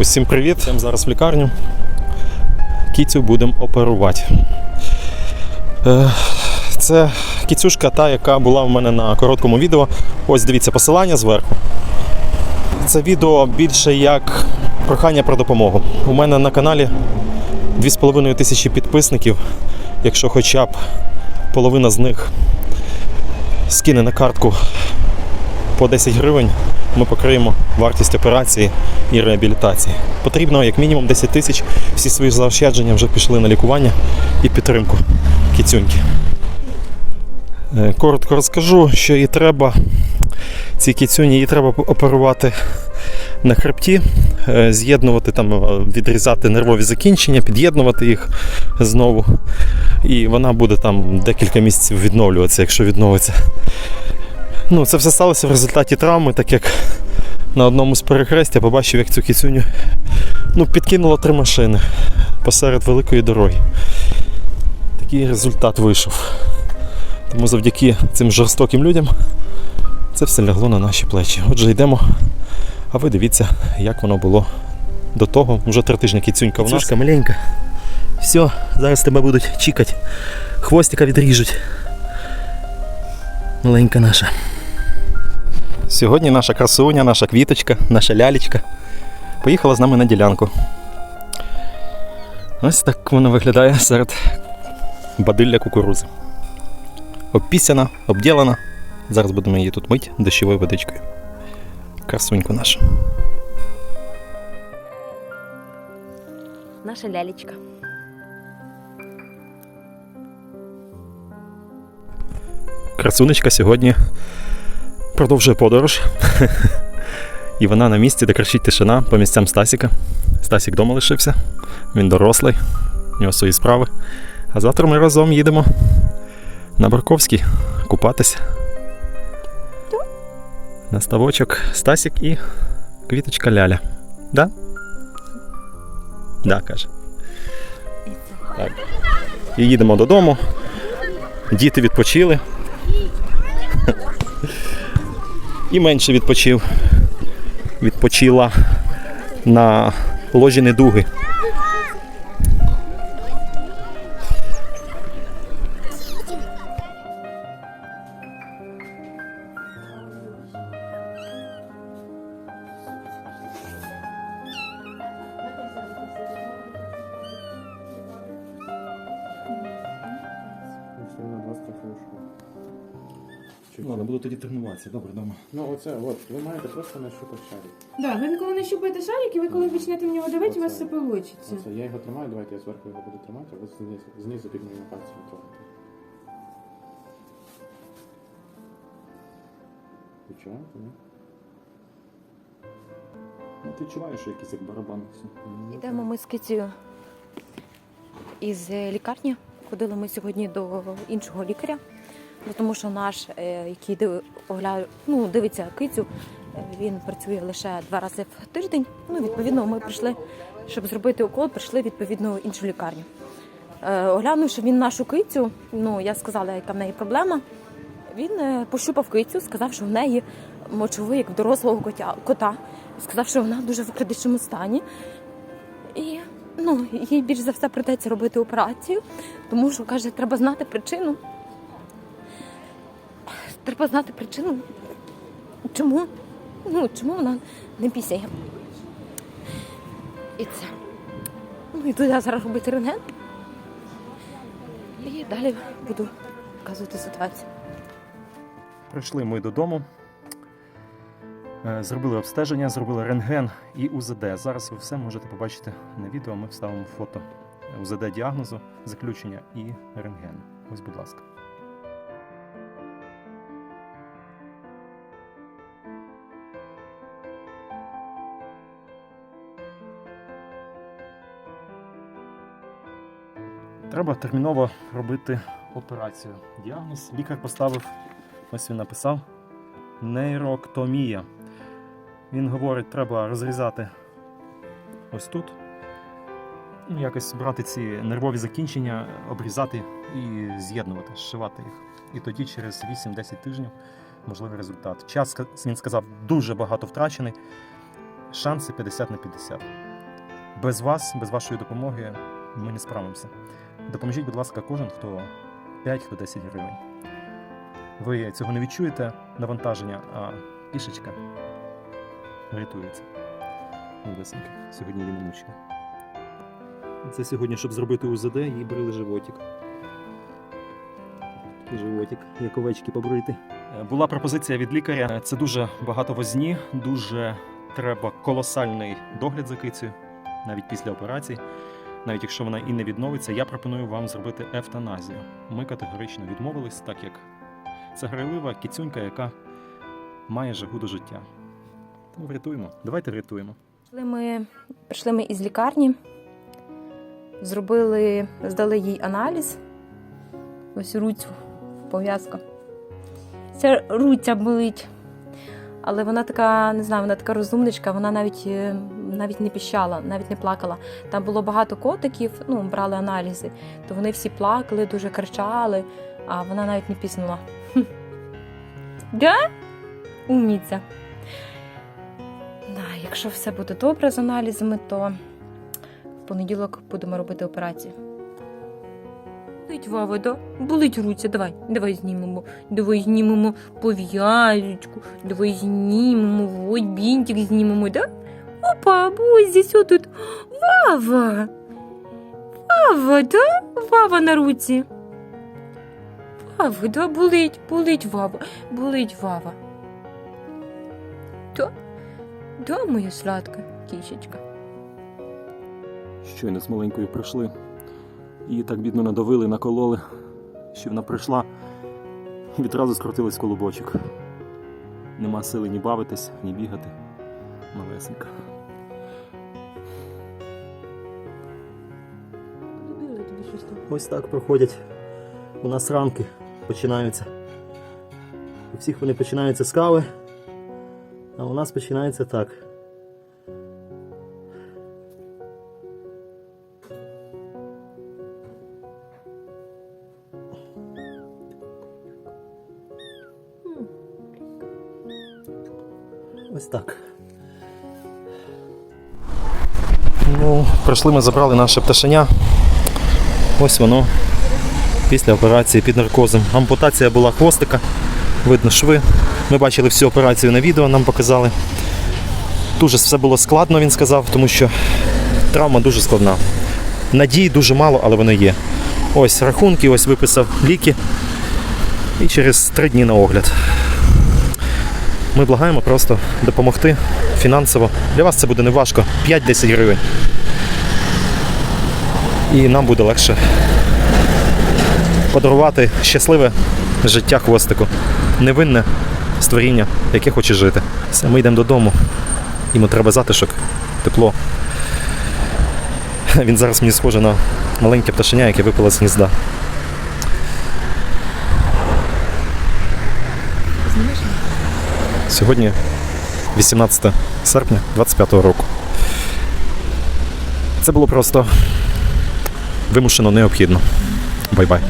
Усім привіт! Йдемо зараз в лікарню. Кіцю будемо оперувати. Е, Це кіцюшка та, яка була в мене на короткому відео. Ось дивіться посилання зверху. Це відео більше як прохання про допомогу. У мене на каналі 2,5 тисячі підписників. Якщо хоча б половина з них скине на картку по 10 гривень, ми покриємо вартість операції і реабілітації. Потрібно як мінімум 10 тисяч. Всі свої заощадження вже пішли на лікування і підтримку кіцюньки. Е, Коротко розкажу, що їй треба. Цій кіцюні її треба оперувати на хребті, е, з'єднувати там, е, відрізати нервові закінчення, під'єднувати їх знову. І вона буде там декілька місяців відновлюватися, якщо відновиться. Ну, це все сталося в результаті травми, так як на одному з перехресть я побачив, як цю кіцюню ну, підкинуло три машини посеред великої дороги. Такий результат вийшов. Тому завдяки цим жорстоким людям це все лягло на наші плечі. Отже, йдемо, а ви дивіться, як воно було до того. Вже три тижні кіцюнька в нас. маленька. Все, зараз тебе будуть чікати. Хвостика відріжуть. Маленька наша. Сьогодні наша красуня, наша квіточка, наша лялечка поїхала з нами на ділянку. Ось так вона виглядає серед бадилля кукурузи. Обпісяна, обділана. Зараз будемо її тут мити дощовою водичкою. Красуньку нашу. Наша лялечка. Красунечка сьогодні продовжує подорож. І вона на місці, де кричить тишина по місцям Стасіка. Стасік вдома лишився, він дорослий, у нього свої справи. А завтра ми разом їдемо на Барковський купатися. На ставочок Стасік і квіточка Ляля. Да? Да, каже. Так. І їдемо додому. Діти відпочили. І менше відпочив. Відпочила на ложі недуги. Ладно, буду тоді тренуватися. Добре, дома. Ну оце, от, ви маєте просто нащупати шарик. Да, ви коли нащупаєте шарик, і ви коли почнете в нього давити, у вас все вийде. Оце, я його тримаю, давайте я зверху його буду тримати, а ви знизу, знизу під моїм пальцем трогайте. Відчуваєте, ні? Ну, ти відчуваєш, що якийсь як барабан. Йдемо ми з Китю із е, лікарні. Ходили ми сьогодні до іншого лікаря, тому що наш, е, який див- огля... ну, дивиться кицю, е, він працює лише два рази в тиждень. Ну, відповідно, ми прийшли, щоб зробити укол, прийшли відповідно в іншу лікарню. Е, Оглянувши він нашу кицю, ну я сказала, яка в неї проблема. Він пощупав кицю, сказав, що в неї мочовий, як дорослого котя, кота. Сказав, що вона дуже в критичному стані. І ну, їй більш за все придеться робити операцію, тому що каже, треба знати причину. Треба знати причину, чому, ну, чому вона не пісяє. І це. Ну, іду я зараз робити рентген. І далі буду показувати ситуацію. Прийшли ми додому. Е, Зробили обстеження, зробили рентген і УЗД. Зараз ви все можете побачити на відео. Ми вставимо фото УЗД діагнозу, заключення і рентген. Ось, будь ласка. Треба терміново робити операцію. Діагноз лікар поставив, ось він написав нейроктомія. Він говорить, треба розрізати ось тут. Ну, якось брати ці нервові закінчення, обрізати і з'єднувати, зшивати їх. І тоді через 8-10 тижнів можливий результат. Час він сказав дуже багато втрачений. Шанси 50 на 50. Без вас, без вашої допомоги ми не справимося. Допоможіть, будь ласка, кожен, хто 5, хто 10 гривень. Ви цього не відчуєте навантаження, а пішечка рятується. Лесенька, сьогодні її не мучили. Це сьогодні, щоб зробити УЗД, їй брили животик. Животик, як овечки побрити. Була пропозиція від лікаря. Це дуже багато возні, дуже треба колосальний догляд за кицею, навіть після операції. Навіть якщо вона і не відновиться, я пропоную вам зробити евтаназію. Ми категорично відмовились, так як це грайлива кіцюнька, яка має жагу до життя. Тому врятуємо. Давайте врятуємо. Коли ми прийшли ми із лікарні, зробили, здали їй аналіз. Ось руцю, пов'язка. Ця руця болить. Але вона така, не знаю, вона така розумничка, вона навіть, е, навіть не піщала, навіть не плакала. Там було багато котиків, ну, брали аналізи, то вони всі плакали, дуже кричали, а вона навіть не піснула. Хм. Да? Умніця. Да, якщо все буде добре з аналізами, то в понеділок будемо робити операцію. Болить Вава, да? Болить руця, давай, давай знімемо. Давай знімемо пов'язочку, давай знімемо, ой, бінтик знімемо, да? Опа, ось здесь отут. Вава! Вава, да? Вава на руці. Вава, да, болить, болить Вава, болить Вава. Да? Да, моя сладка кішечка. Щойно з маленькою прийшли. Її так бідно надавили, накололи, що вона прийшла, і відразу скрутилась колобочок. Нема сили ні бавитись, ні бігати. Малесенька. Ось так проходять у нас ранки починаються. У всіх вони починаються з кави, а у нас починається так. Ось так. Ну, прийшли ми, забрали наше пташеня. Ось воно. Після операції під наркозом. Ампутація була хвостика, видно шви. Ми бачили всю операцію на відео, нам показали. Дуже все було складно, він сказав, тому що травма дуже складна. Надій дуже мало, але вони є. Ось рахунки, ось виписав ліки. І через три дні на огляд. Ми благаємо просто допомогти фінансово. Для вас це буде не важко. 5-10 гривень. І нам буде легше подарувати щасливе життя хвостику. Невинне створіння, яке хоче жити. Все, ми йдемо додому. Йому треба затишок, тепло. Він зараз мені схоже на маленьке пташеня, яке випало з гнізда. Сьогодні 18 серпня 25 року. Це було просто вимушено необхідно. Бай-бай.